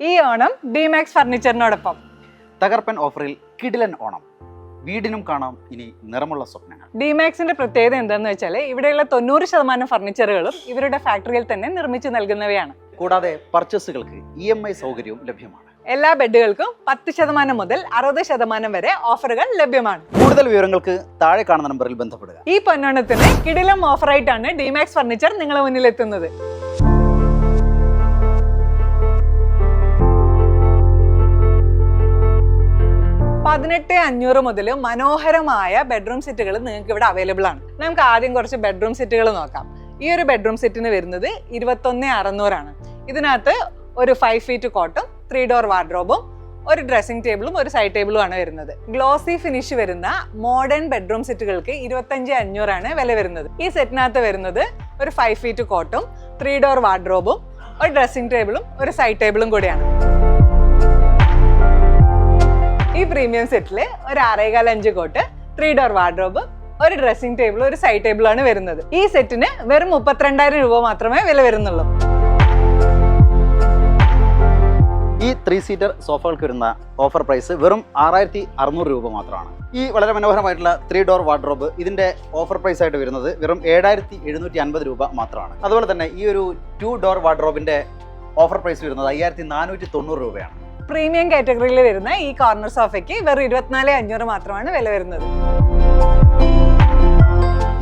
ഈ ഓണം ഡിമാക്സ് ഫർണിച്ചറിനോടൊപ്പം. തകർപ്പൻ ഓഫറിൽ കിടിലൻ ഓണം. വീടിനും കാണാം ഇനി നിറമുള്ള സ്വപ്നങ്ങൾ. ഡിമാക്സിന്റെ പ്രത്യേകത എന്താന്ന് വെച്ചാൽ ഇവിടെയുള്ള തൊണ്ണൂറ് ശതമാനം ഫർണിച്ചറുകളും ഇവരുടെ ഫാക്ടറിയിൽ തന്നെ നിർമ്മിച്ചു നൽകുന്നവയാണ്. കൂടാതെ പർച്ചേസുകൾക്ക് ഇ എം ഐ സൗകര്യവും ലഭ്യമാണ്. എല്ലാ ബെഡുകൾക്കും പത്ത് ശതമാനം മുതൽ അറുപത് ശതമാനം വരെ ഓഫറുകൾ ലഭ്യമാണ്. കൂടുതൽ വിവരങ്ങൾക്ക് താഴെ കാണുന്ന നമ്പറിൽ ബന്ധപ്പെടുക. ഈ പൊന്നോണത്തിന് കിടിലം ഓഫറായിട്ടാണ് ഡിമാക്സ് ഫർണിച്ചർ നിങ്ങളുടെ മുന്നിൽ പതിനെട്ട് അഞ്ഞൂറ് മുതൽ മനോഹരമായ ബെഡ്റൂം സെറ്റുകൾ നിങ്ങൾക്ക് ഇവിടെ അവൈലബിൾ ആണ്. നമുക്ക് ആദ്യം കുറച്ച് ബെഡ്റൂം സെറ്റുകൾ നോക്കാം. ഈ ഒരു ബെഡ്റൂം സെറ്റിന് വരുന്നത് ഇരുപത്തൊന്ന് അറുന്നൂറാണ് ഇതിനകത്ത് ഒരു ഫൈവ് ഫീറ്റ് കോട്ടും ത്രീ ഡോർ വാർഡ്രോബും ഒരു ഡ്രസ്സിംഗ് ടേബിളും ഒരു സൈഡ് ടേബിളും ആണ് വരുന്നത്. ഗ്ലോസി ഫിനിഷ് വരുന്ന മോഡേൺ ബെഡ്റൂം സെറ്റുകൾക്ക് ഇരുപത്തഞ്ച് അഞ്ഞൂറാണ് വില വരുന്നത്. ഈ സെറ്റിനകത്ത് വരുന്നത് ഒരു ഫൈവ് ഫീറ്റ് കോട്ടും ത്രീ ഡോർ വാർഡ്രോബും ഒരു ഡ്രസ്സിംഗ് ടേബിളും ഒരു സൈഡ് ടേബിളും കൂടിയാണ്. ഈ പ്രീമിയം സെറ്റിൽ ഒരു ആറേകാൽ അഞ്ച് കോട്ട് ത്രീ ഡോർ വാർഡ്രോബ് ഒരു ഡ്രസ്സിംഗ് ടേബിൾ ഒരു സൈഡ് ടേബിൾ ആണ് വരുന്നത്. ഈ സെറ്റിന് വെറും മുപ്പത്തിരണ്ടായിരം രൂപ മാത്രമേ വില വരുന്നുള്ളൂ. ഈ ത്രീ സീറ്റർ സോഫകൾക്ക് വരുന്ന ഓഫർ പ്രൈസ് വെറും ആറായിരത്തി അറുന്നൂറ് രൂപ മാത്രമാണ്. ഈ വളരെ മനോഹരമായിട്ടുള്ള ത്രീ ഡോർ വാർഡ്രോബ് ഇതിന്റെ ഓഫർ പ്രൈസ് ആയിട്ട് വരുന്നത് വെറും ഏഴായിരത്തി എഴുന്നൂറ്റി അൻപത് രൂപ മാത്രമാണ്. അതുപോലെ തന്നെ ഈ ഒരു ടു ഡോർ വാർഡ്രോബിന്റെ ഓഫർ പ്രൈസ് വരുന്നത് അയ്യായിരത്തി നാനൂറ്റി തൊണ്ണൂറ് രൂപയാണ്. പ്രീമിയം കാറ്റഗറിയിൽ വരുന്ന ഈ കോർണർ സോഫയ്ക്ക് വെറും ഇരുപത്തിനാല് അഞ്ഞൂറ് മാത്രമാണ് വില വരുന്നത്.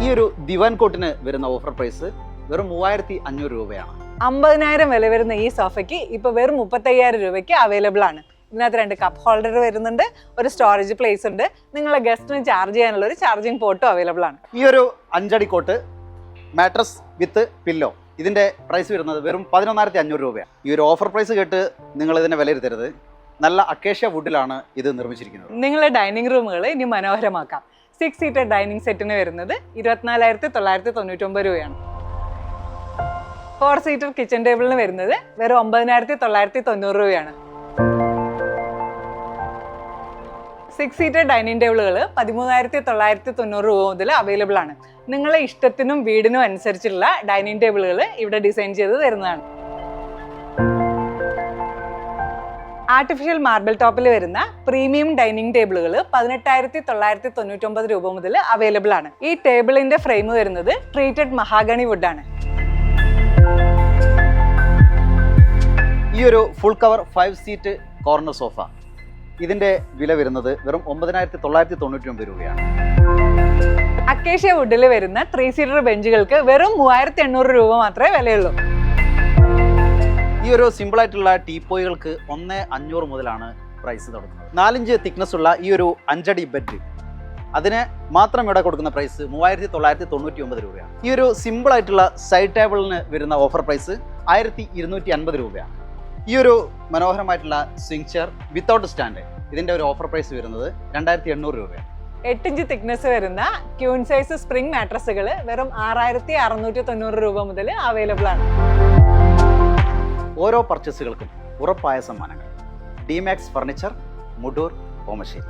ഈ ഒരു ദിവാൻ കോട്ടിന് വരുന്ന ഓഫർ പ്രൈസ് വെറും മൂവായിരത്തി അഞ്ഞൂറ് രൂപയാണ്. അമ്പതിനായിരം വില വരുന്ന ഈ സോഫയ്ക്ക് ഇപ്പൊ വെറും മുപ്പത്തയ്യായിരം രൂപയ്ക്ക് അവൈലബിൾ ആണ്. ഇതിനകത്ത് രണ്ട് കപ്പ് ഹോൾഡർ വരുന്നുണ്ട് ഒരു സ്റ്റോറേജ് പ്ലേസ് ഉണ്ട്. നിങ്ങളെ ഗസ്റ്റിന് ചാർജ് ചെയ്യാനുള്ള ഒരു ചാർജിങ് പോർട്ടും അവൈലബിൾ ആണ്. ഈ ഒരു അഞ്ചടി കോട്ട് മാട്രസ് വിത്ത് പില്ലോ ഇതിന്റെ പ്രൈസ് വരുന്നത് വെറും പതിനൊന്നായിരത്തി അഞ്ഞൂറ് രൂപയാണ്. ഈ ഒരു ഓഫർ പ്രൈസ് കേട്ട് നിങ്ങൾ ഇതിനെ വിലയിരുത്തരുത്. നല്ല അക്കേഷ്യ വുഡിലാണ് ഇത് നിർമ്മിച്ചിരിക്കുന്നത്. നിങ്ങളുടെ ഡൈനിങ് റൂമുകൾ ഇനി മനോഹരമാക്കാം. സിക്സ് സീറ്റർ ഡൈനിങ് സെറ്റിന് വരുന്നത് ഇരുപത്തിനാലായിരത്തി തൊള്ളായിരത്തി തൊണ്ണൂറ്റൊമ്പത് രൂപയാണ് ഫോർ സീറ്റർ കിച്ചൺ ടേബിളിന് വരുന്നത് വെറും ഒമ്പതിനായിരത്തി തൊള്ളായിരത്തി തൊണ്ണൂറ് രൂപയാണ്. സിക്സ് സീറ്റർ ഡൈനിങ് ടേബിളുകൾ പതിമൂന്നായിരത്തി തൊള്ളായിരത്തി തൊണ്ണൂറ് രൂപ മുതൽ അവൈലബിൾ ആണ്. നിങ്ങളെ ഇഷ്ടത്തിനും വീടിനും അനുസരിച്ചുള്ള ഡൈനിങ് ടേബിളുകൾ ഇവിടെ ഡിസൈൻ ചെയ്ത് തരുന്നതാണ്. ആർട്ടിഫിഷ്യൽ മാർബിൾ ടോപ്പിൽ വരുന്ന പ്രീമിയം ഡൈനിങ് ടേബിളുകൾ പതിനെട്ടായിരത്തി തൊള്ളായിരത്തി തൊണ്ണൂറ്റൊമ്പത് രൂപ മുതൽ അവൈലബിൾ ആണ്. ഈ ടേബിളിന്റെ ഫ്രെയിം വരുന്നത് ട്രീറ്റഡ് മഹാഗണി വുഡാണ് ഈ ഒരു full cover five seat corner sofa ഇതിന്റെ വില വരുന്നത് വെറും ഒമ്പതിനായിരത്തി തൊള്ളായിരത്തി തൊണ്ണൂറ്റി ഒമ്പത് രൂപയാണ്. അക്കേഷ്യ വുഡിൽ വരുന്ന ത്രീ സീറ്റർ ബെഞ്ചുകൾക്ക് വെറും മൂവായിരത്തി എണ്ണൂറ് രൂപ മാത്രമേ വിലയുള്ളൂ. ഈ ഒരു സിമ്പിൾ ആയിട്ടുള്ള ടീപ്പോയികൾക്ക് ഒന്ന് അഞ്ഞൂറ് മുതലാണ് പ്രൈസ് തുടങ്ങുന്നത്. നാലിഞ്ച് തിക്നെസ് ഉള്ള ഈ ഒരു അഞ്ചടി ബെഡ് അതിന് മാത്രം ഇവിടെ കൊടുക്കുന്ന പ്രൈസ് മൂവായിരത്തി തൊള്ളായിരത്തി തൊണ്ണൂറ്റി ഒമ്പത് രൂപയാണ്. ഈ ഒരു സിമ്പിൾ ആയിട്ടുള്ള സൈഡ് ടേബിളിന് വരുന്ന ഓഫർ പ്രൈസ് ആയിരത്തി ഇരുന്നൂറ്റി അൻപത് രൂപയാണ്. ഈ ഒരു മനോഹരമായിട്ടുള്ള സ്വിംഗ് ചെയർ വിത്തൗട്ട് സ്റ്റാൻഡ് ഇതിന്റെ ഒരു ഓഫർ പ്രൈസ് വരുന്നത് രണ്ടായിരത്തി എണ്ണൂറ് രൂപയാണ്. എട്ടിഞ്ച് തിക്നെസ് വരുന്ന ക്യൂൺ സൈസ് സ്പ്രിംഗ് മാട്രസുകൾ വെറും ആറായിരത്തി അറുന്നൂറ്റി തൊണ്ണൂറ് രൂപ മുതൽ അവൈലബിൾ ആണ്. ഓരോ പർച്ചേസുകൾക്കും ഉറപ്പായ സമ്മാനങ്ങൾ. Dmax furniture Mudur Omassery.